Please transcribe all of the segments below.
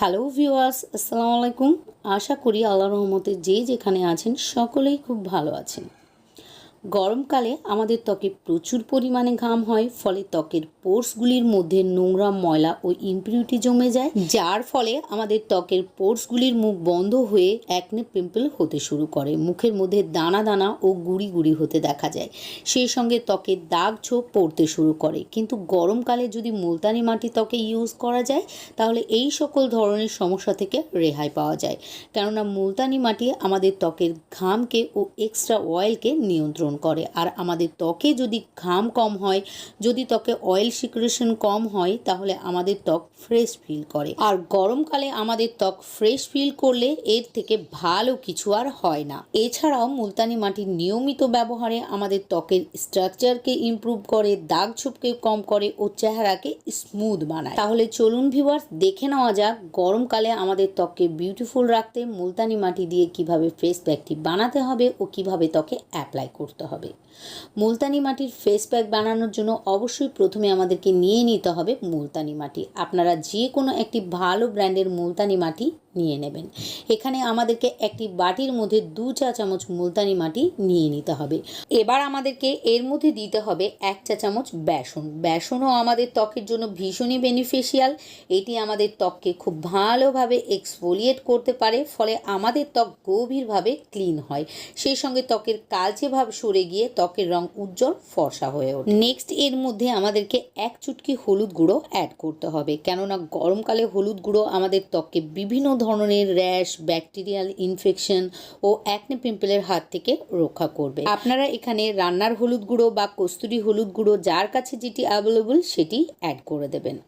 Hello viewers আসসালামু আলাইকুম আশা করি আল্লাহ রহমতে যে যেখানে আছেন, সকলেই খুব ভালো আছেন। গরমকালে আমাদের ত্বকে প্রচুর পরিমাণে ঘাম হয়, ফলে ত্বকের পোর্সগুলির মধ্যে নোংরা ময়লা ও ইমপিউরিটি জমে যায়, যার ফলে আমাদের ত্বকের পোর্সগুলির মুখ বন্ধ হয়ে একনে পিম্পল হতে শুরু করে। মুখের মধ্যে দানা দানা ও গুড়ি গুড়ি হতে দেখা যায়। সেই সঙ্গে ত্বকের দাগ ছোপ পড়তে শুরু করে। কিন্তু গরমকালে যদি মুলতানি মাটি ত্বকে ইউজ করা যায়, তাহলে এই সকল ধরনের সমস্যা থেকে রেহাই পাওয়া যায়। কেননা মুলতানি মাটি আমাদের ত্বকের ঘামকে ও এক্সট্রা অয়েলকে নিয়ন্ত্রণ করে। আর আমাদের ত্বকে যদি ঘাম কম হয়, যদি ত্বকে অয়েল সিক্রেশন কম হয়, তাহলে আমাদের ত্বক ফ্রেশ ফিল করে। আর গরমকালে আমাদের ত্বক ফ্রেশ ফিল করলে এর থেকে ভালো কিছু আর হয় না। এছাড়াও মুলতানি মাটির নিয়মিত ব্যবহারে আমাদের ত্বকের স্ট্রাকচারকে ইমপ্রুভ করে, দাগ ছোপকে কম করে ও চেহারাকে স্মুথ বানায়। তাহলে চলুন ভিউয়ার্স দেখে নেওয়া যাক গরমকালে আমাদের ত্বককে বিউটিফুল রাখতে মুলতানি মাটি দিয়ে কীভাবে ফেস প্যাকটি বানাতে হবে ও কীভাবে ত্বকে অ্যাপ্লাই করতে হবে। মুলতানি মাটির ফেস প্যাক বানানোর জন্য অবশ্যই প্রথমে আমাদেরকে নিয়ে নিতে হবে মুলতানি মাটি। আপনারা যে কোনো একটি ভালো ব্র্যান্ডের মুলতানি মাটি নিয়ে নেবেন। এখানে আমাদেরকে একটি বাটির মধ্যে দু চা চামচ মুলতানি মাটি নিয়ে নিতে হবে। এবার আমাদেরকে এর মধ্যে দিতে হবে এক চা চামচ বেসন। বেসনও আমাদের ত্বকের জন্য ভীষণই বেনিফিশিয়াল এটি আমাদের ত্বককে খুব ভালোভাবে এক্সফোলিয়েট করতে পারে, ফলে আমাদের ত্বক গভীরভাবে ক্লিন হয়। সেই সঙ্গে ত্বকের কালচে ভাব সরে গিয়ে ত্বকের রং উজ্জ্বল, ফর্সা হয়ে ওঠে। নেক্সট এর মধ্যে আমাদেরকে এক চুটকি হলুদ গুঁড়ো অ্যাড করতে হবে। কেননা গরমকালে হলুদ গুঁড়ো আমাদের ত্বককে বিভিন্ন ধরনের র্যাশ, ব্যাকটেরিয়াল ইনফেকশন ও অ্যাকনে পিম্পলের হাত থেকে রক্ষা করবে। আপনারা এখানে রান্নার হলুদ গুঁড়ো বা কস্তুরি হলুদ গুঁড়ো যার কাছে যেটি অ্যাভেলেবল সেটি অ্যাড করে দেবেন।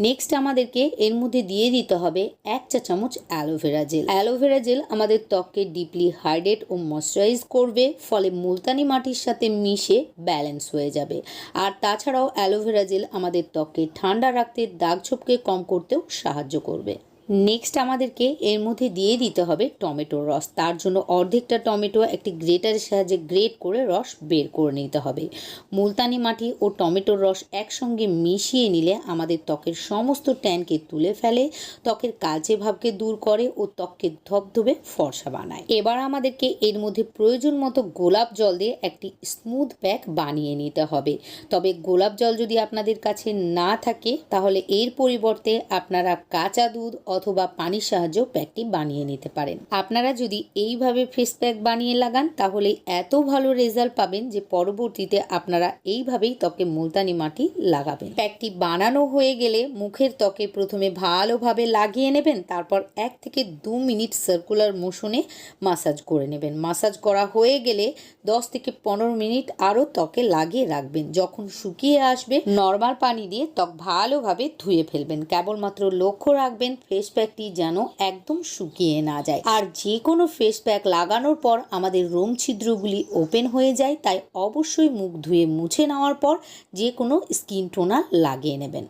নেক্সট আমাদেরকে এর মধ্যে দিয়ে দিতে হবে এক চা চামচ অ্যালোভেরা জেল অ্যালোভেরা জেল আমাদের ত্বককে ডিপলি হাইড্রেট ও ময়শ্চারাইজ করবে, ফলে মুলতানি মাটির সাথে মিশে ব্যালেন্স হয়ে যাবে। আর তাছাড়াও অ্যালোভেরা জেল আমাদের ত্বককে ঠান্ডা রাখতে, দাগ ছোপকে কম করতেও সাহায্য করবে। নেক্সট আমাদেরকে এর মধ্যে দিয়ে দিতে হবে টমেটোর রস। তার জন্য অর্ধেকটা টমেটো একটি গ্রেটারের সাহায্যে গ্রেট করে রস বের করে নিতে হবে। মুলতানি মাটি ও টমেটোর রস একসঙ্গে মিশিয়ে নিলে আমাদের ত্বকের সমস্ত ট্যানকে তুলে ফেলে, ত্বকের কালচে ভাবকে দূর করে ও ত্বককে ধবধবে ফর্সা বানায়। এবার আমাদেরকে এর মধ্যে প্রয়োজন মতো গোলাপ জল দিয়ে একটি স্মুথ প্যাক বানিয়ে নিতে হবে। তবে গোলাপ জল যদি আপনাদের কাছে না থাকে, তাহলে এর পরিবর্তে আপনারা কাঁচা দুধ অথবা পানির সাহায্যেও প্যাকটি বানিয়ে নিতে পারেন। আপনারা যদি এইভাবে ফেস প্যাক বানিয়ে লাগান, তাহলে এত ভালো রেজাল্ট পাবেন যে পরবর্তীতে আপনারা এইভাবেই ত্বকে মুলতানি মাটি লাগাবেন। প্যাকটি বানানো হয়ে গেলে মুখের ত্বকে প্রথমে ভালোভাবে লাগিয়ে নেবেন, তারপর এক থেকে দু মিনিট সার্কুলার মোশনে মাসাজ করে নেবেন। মাসাজ করা হয়ে গেলে দশ থেকে পনেরো মিনিট আরও ত্বকে লাগিয়ে রাখবেন। যখন শুকিয়ে আসবে নর্মাল পানি দিয়ে ত্বক ভালোভাবে ধুয়ে ফেলবেন। কেবলমাত্র লক্ষ্য রাখবেন ফেস প্যাকটি যেন একদম শুকিয়ে না যায়। আর যে কোনো ফেস প্যাক লাগানোর পর আমাদের রোম ছিদ্রগুলি ওপেন হয়ে যায়, তাই অবশ্যই মুখ ধুয়ে মুছে নেওয়ার পর যে কোনো স্কিন টোনার লাগিয়ে নেবেন।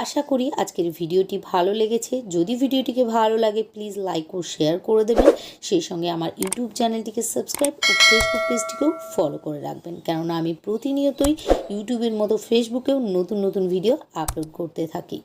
আশা করি আজকের ভিডিওটি ভালো লেগেছে। যদি ভিডিওটিকে ভালো লাগে প্লিজ লাইক ও শেয়ার করে দেবেন। সেই সঙ্গে আমার ইউটিউব চ্যানেলটিকে সাবস্ক্রাইব ও ফেসবুক পেজটিকেও ফলো করে রাখবেন। কেননা আমি প্রতিনিয়তই ইউটিউবের মতো ফেসবুকেও নতুন নতুন ভিডিও আপলোড করতে থাকি।